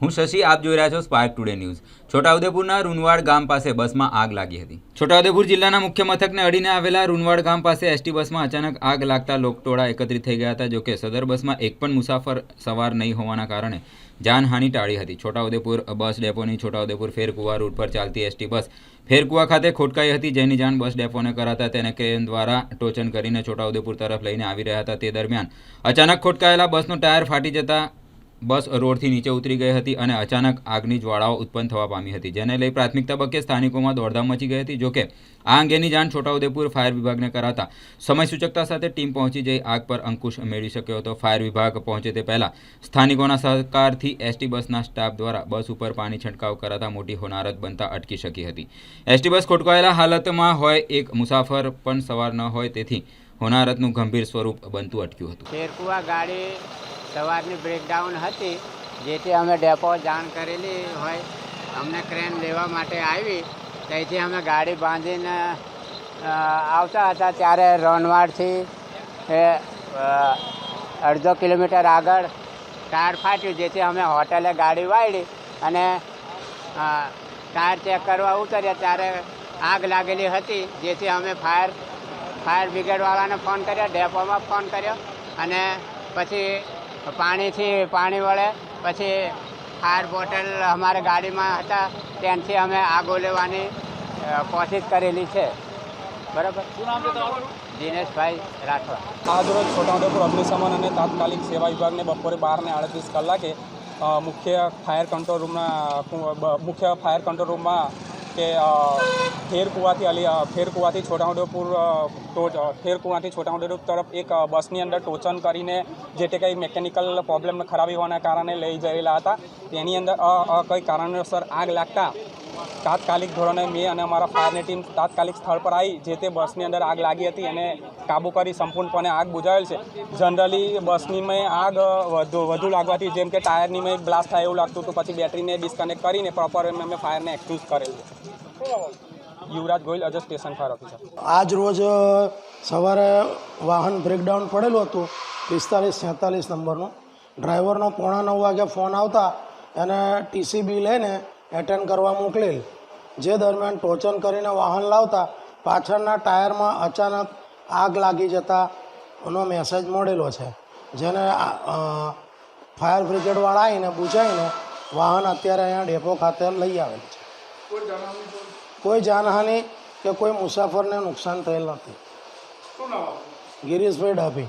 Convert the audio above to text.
હું શશી, આપ જોઈ રહ્યા છો સ્પાર્ક ટુડે ન્યૂઝ છોટાઉદેપુરના રૂનવાડ ગામ પાસે બસમાં આગ લાગી હતી. છોટાઉદેપુર જિલ્લાના મુખ્ય મથકને અડીને આવેલા રૂનવાડ ગામ પાસે એસટી બસમાં અચાનક આગ લાગતા લોકટોળા એકત્રિત થઈ ગયા હતા, જોકે સદર બસમાં એક પણ મુસાફર સવાર નહીં હોવાના કારણે જાનહાનિ ટાળી હતી. છોટાઉદેપુર બસ ડેપોની છોટાઉદેપુર ફેરકુવા રૂટ પર ચાલતી એસટી બસ ફેરકુવા ખાતે ખોટકાઈ હતી, જેની જાણ બસ ડેપોને કરાતા તેને ક્રેન દ્વારા ટોચન કરીને છોટાઉદેપુર તરફ લઈને આવી રહ્યા હતા. તે દરમિયાન અચાનક ખોટકાયેલા બસનો ટાયર ફાટી જતા બસ રોડથી નીચે ઉતરી ગઈ હતી અને અચાનક આગની જ્વાળાઓ ઉત્પન્ન થવા પામી હતી, જેને લઈ પ્રાથમિક તબક્કે સ્થાનિકોમાં દોડધામ મચી ગઈ હતી. જોકે આ અંગેની જાણ છોટાઉદેપુર ફાયર વિભાગને કરાતા સમય સૂચકતા સાથે ટીમ પહોંચી જઈ આગ પર અંકુશ મેળવી શક્યો હતો. ફાયર વિભાગ પહોંચે તે પહેલાં સ્થાનિકોના સહકારથી એસટી બસના સ્ટાફ દ્વારા બસ ઉપર પાણી છંટકાવ કરાતા મોટી હોનારત બનતા અટકી શકી હતી. એસટી બસ ખોટકાયેલા હાલતમાં હોય એક મુસાફર પણ સવાર ન હોય, તેથી હોનારતનું ગંભીર સ્વરૂપ બનતું અટક્યું હતું. સવારની બ્રેકડાઉન હતી જેથી અમે ડેપો જાણ કરેલી હોય અમને ક્રેન લેવા માટે આવી. ત્યાંથી અમે ગાડી બાંધીને આવતા હતા ત્યારે રોનવાડથી એ, અડધો કિલોમીટર આગળ ટાયર ફાટ્યું જેથી અમે હોટલે ગાડી વાળી અને ટાયર ચેક કરવા ઉતર્યા. ત્યારે આગ લાગેલી હતી જેથી અમે ફાયર ફાયર બ્રિગેડવાળાને ફોન કર્યો ડેપોમાં ફોન કર્યો અને પછી પાણીથી પાણી વળે. પછી ફાયર બોટલ અમારે ગાડીમાં હતા. ત્યાંથી અમે આગ લેવાની કોશિશ કરેલી છે. બરાબર? દિનેશભાઈ રાઠવા. આજરોજ છોટાઉદેપુર અગ્નિશમન અને તાત્કાલિક સેવા વિભાગને બપોરે બાર ને આડત્રીસ કલાકે મુખ્ય ફાયર કંટ્રોલ રૂમના મુખ્ય ફાયર કંટ્રોલ રૂમમાં કે અ, ફેરકુવાથી અલી અ, ફેરકુવાથી છોટાઉદેપુર અ, ફેરકુવાથી છોટાઉદેપુર તરફ એક બસની અંદર ટોચન કરીને જે તે કંઈ મેકેનિકલ પ્રોબ્લેમ ખરાબી હોવાના કારણે લઈ જયેલા હતા. તેની અંદર કંઈ કારણોસર આગ લાગતા તાત્કાલિક ધોરણે મેં અને અમારા ફાયરની ટીમ તાત્કાલિક સ્થળ પર આવી જે તે બસની અંદર આગ લાગી હતી એને કાબૂ કરી સંપૂર્ણપણે આગ બુજાવેલ છે. જનરલી બસની મેં આગ વધુ વધુ લાગવાથી જેમ કે ટાયરની મેં બ્લાસ્ટ થાય એવું લાગતું હતું પછી બેટરીને ડિસ્કનેક્ટ કરીને પ્રોપર અમે ફાયરને એક્સક્યુઝ કરેલ. છે યુવરાજ ગોયલ અજર સ્ટેશન ફાયર ઓફિસર આજ રોજ સવારે વાહન બ્રેકડાઉન પડેલું હતું. પિસ્તાલીસ છેતાલીસ નંબરનું. ડ્રાઈવરનો પોણા નવ વાગ્યા ફોન આવતા એને ટીસીબી લઈને એટેન્ડ કરવા મોકલેલ. જે દરમિયાન ટોચન કરીને વાહન લાવતા પાછળના ટાયરમાં અચાનક આગ લાગી જતા એનો મેસેજ મળેલો છે. જેને ફાયર બ્રિગેડવાળા આવીને બુજાવીને વાહન અત્યારે અહીંયા ડેપો ખાતે લઈ આવેલ છે? કોઈ જાનહાનિ કે કોઈ મુસાફરને નુકસાન થયેલ નથી. ગિરીશભાઈ ડાભી.